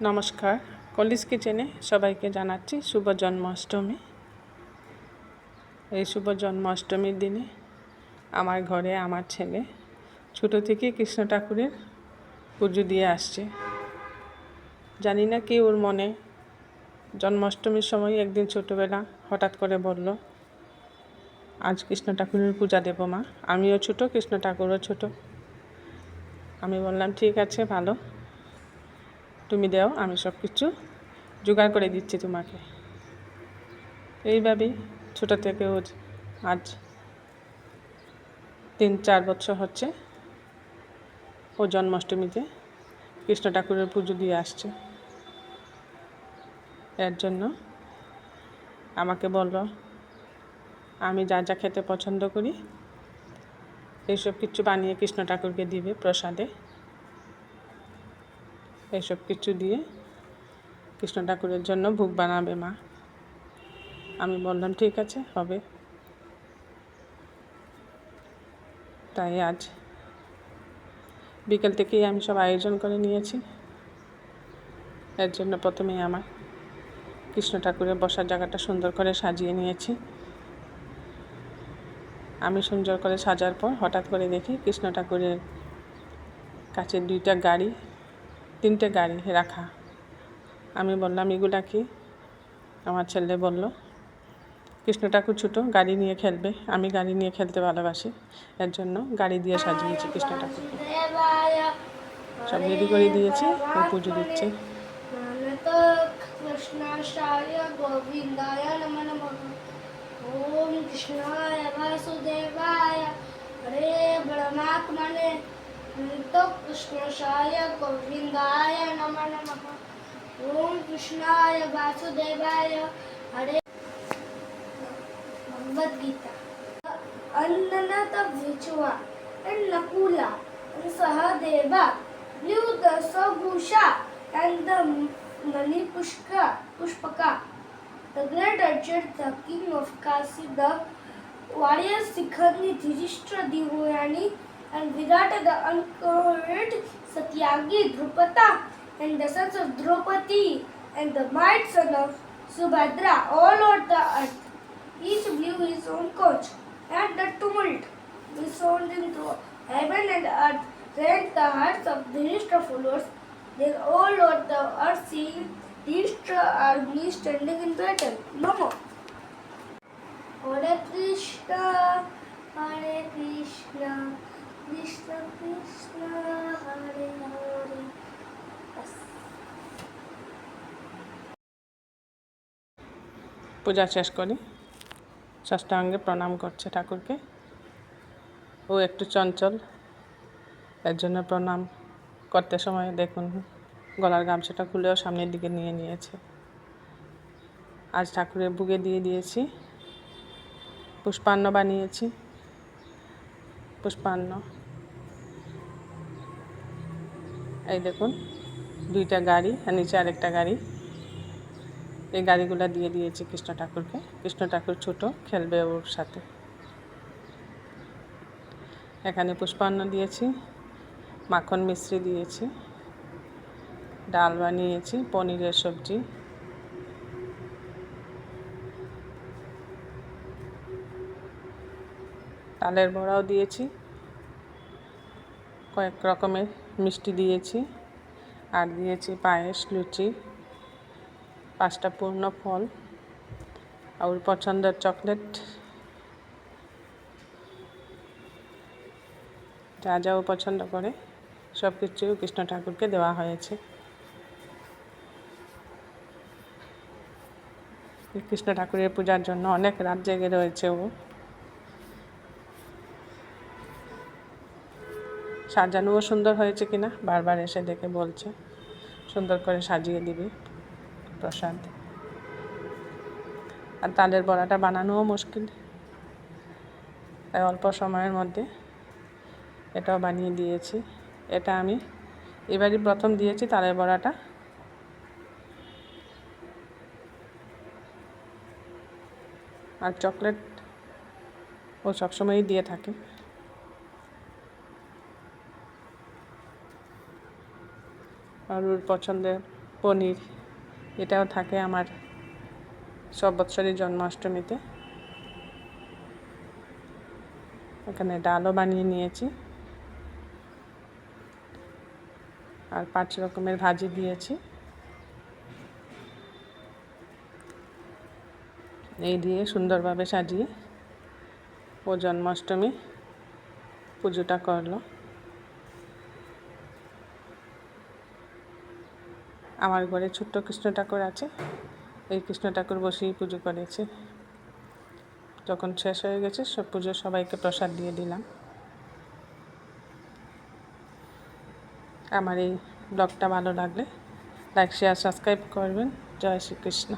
নমস্কার, কলিস কিচেনে সবাইকে জানাচ্ছি শুভ জন্মাষ্টমী। এই শুভ জন্মাষ্টমীর দিনে আমার ঘরে আমার ছেলে ছোটো থেকে কৃষ্ণ ঠাকুরের পুজো দিয়ে আসছে। জানি না কি ওর মনে, জন্মাষ্টমীর সময় একদিন ছোটোবেলা হঠাৎ করে বলল, আজ কৃষ্ণ ঠাকুরের পূজা দেবো মা, আমিও ছোটো, কৃষ্ণ ঠাকুরও ছোটো। আমি বললাম, ঠিক আছে, ভালো। তুমি দাও, আমি সব কিছু জোগাড় করে দিচ্ছি তোমাকে। এইভাবেই ছোটো থেকে ও আজ তিন চার বছর হচ্ছে ও জন্মাষ্টমীতে কৃষ্ণ ঠাকুরের পুজো দিয়ে আসছে। এর জন্য আমাকে বলল, আমি যা যা খেতে পছন্দ করি, এইসব কিছু বানিয়ে কৃষ্ণ ঠাকুরকে দিবে প্রসাদে। এসব কিছু দিয়ে কৃষ্ণ ঠাকুরের জন্য ভোগ বানাবে মা। আমি বললাম, ঠিক আছে, হবে। তাই আজ বিকেল থেকেই আমি সব আয়োজন করে নিয়েছি। এর জন্য প্রথমেই আমার কৃষ্ণ ঠাকুরের বসার জায়গাটা সুন্দর করে সাজিয়ে নিয়েছি। আমি সুন্দর করে সাজার পর হঠাৎ করে দেখি কৃষ্ণ ঠাকুরের কাছে দুইটা গাড়ি তিনটে গাড়ি রাখা আমি বললাম এগুলা কি আমার ছেলে বলল কৃষ্ণ ঠাকুর ছোটো গাড়ি নিয়ে খেলবে আমি গাড়ি নিয়ে খেলতে ভালোবাসি এর জন্য গাড়ি দিয়ে সাজিয়েছি কৃষ্ণ ঠাকুরকে সব রেডি করে দিয়েছি ও পুজো দিচ্ছে कृष्णाशाय गोविन्दाय नमः नमः ॐ कृष्णाय वासुदेवाय हरे परमात्मने तो कृष्णशाय गोविन्दाय नमः नमः ॐ कृष्णाय वासुदेवाय हरे Bhagavad Gita अन्ननत विचुवा and Nakula and Sahadeva blew the Sabusha and the Manipushka Pushpaka. The great Archer, the king of Kasi, the warriors Sikhani, Dhirishtra Divayani, and Virata the uncovered Satyagi Drupata, and the sons of Draupadi, and the might son of Subhadra, all over the earth. Each blew his own coach, and the tumult resounded through heaven and earth, rent the hearts of the Dhirishtra followers. Then all over the earth seeing Dhirishtra army standing in battle. No more. Hare Krishna, Hare Krishna, পূজা শেষ করি। ষষ্ঠাঙ্গে প্রণাম করছে ঠাকুরকে। ও একটু চঞ্চল, এর জন্য প্রণাম করতে সময় দেখুন, গলার গামছাটা খুলেও সামনের দিকে নিয়ে নিয়েছে। আজ ঠাকুরের বুকে দিয়ে দিয়েছি, পুষ্পান্ন বানিয়েছি। পুষ্পান্ন। এই দেখুন, দুইটা গাড়ি আর নিচে আরেকটা গাড়ি। এই গাড়িগুলো দিয়ে দিয়েছি কৃষ্ণ ঠাকুরকে। কৃষ্ণ ঠাকুর ছোট, খেলবে ওর সাথে। এখানে পুষ্পান্ন দিয়েছি, মাখন মিশ্রি দিয়েছি, ডাল বানিয়েছি, পনিরের সবজি। তালের বড়াও দিয়েছি। কয়েক রকমের মিষ্টি দিয়েছি আর দিয়েছি পায়েস, লুচি, পাঁচটা পূর্ণ ফল আর পছন্দের চকলেট। যা যা ও পছন্দ করে সব কিছু কৃষ্ণ ঠাকুরকে দেওয়া হয়েছে। কৃষ্ণ ঠাকুরের পূজার জন্য অনেক রাত জেগে রয়েছে ও। সাজানোও সুন্দর হয়েছে কিনা? বারবার এসে দেখে বলছে। সুন্দর করে সাজিয়ে দিবি প্রসাদ আর তালের বড়াটা বানানোও মুশকিল। তাই অল্প সময়ের মধ্যে এটাও বানিয়ে দিয়েছি। এটা আমি এবারই প্রথম দিয়েছি তালের বড়াটা। আর চকলেট ও সবসময়ই দিয়ে থাকে। আর পছন্দের পনির, এটাও থাকে আমার সব বৎসরের জন্মাষ্টমীতে। এখানে ডালও বানিয়ে নিয়েছি। আর পাঁচ রকমের ভাজি দিয়েছি। এই দিয়ে সুন্দরভাবে সাজিয়ে ও জন্মাষ্টমী পুজোটা করল। আমার ঘরে ছোট্ট কৃষ্ণ ঠাকুর আছে। এই কৃষ্ণ ঠাকুর বসেই পুজো করেছে। যখন শেষ হয়ে গেছে, সব পুজো সবাইকে প্রসাদ দিয়ে দিলাম। আমার এই ব্লগটা ভালো লাগলে, লাইক শেয়ার সাবস্ক্রাইব করবেন। জয় শ্রীকৃষ্ণ।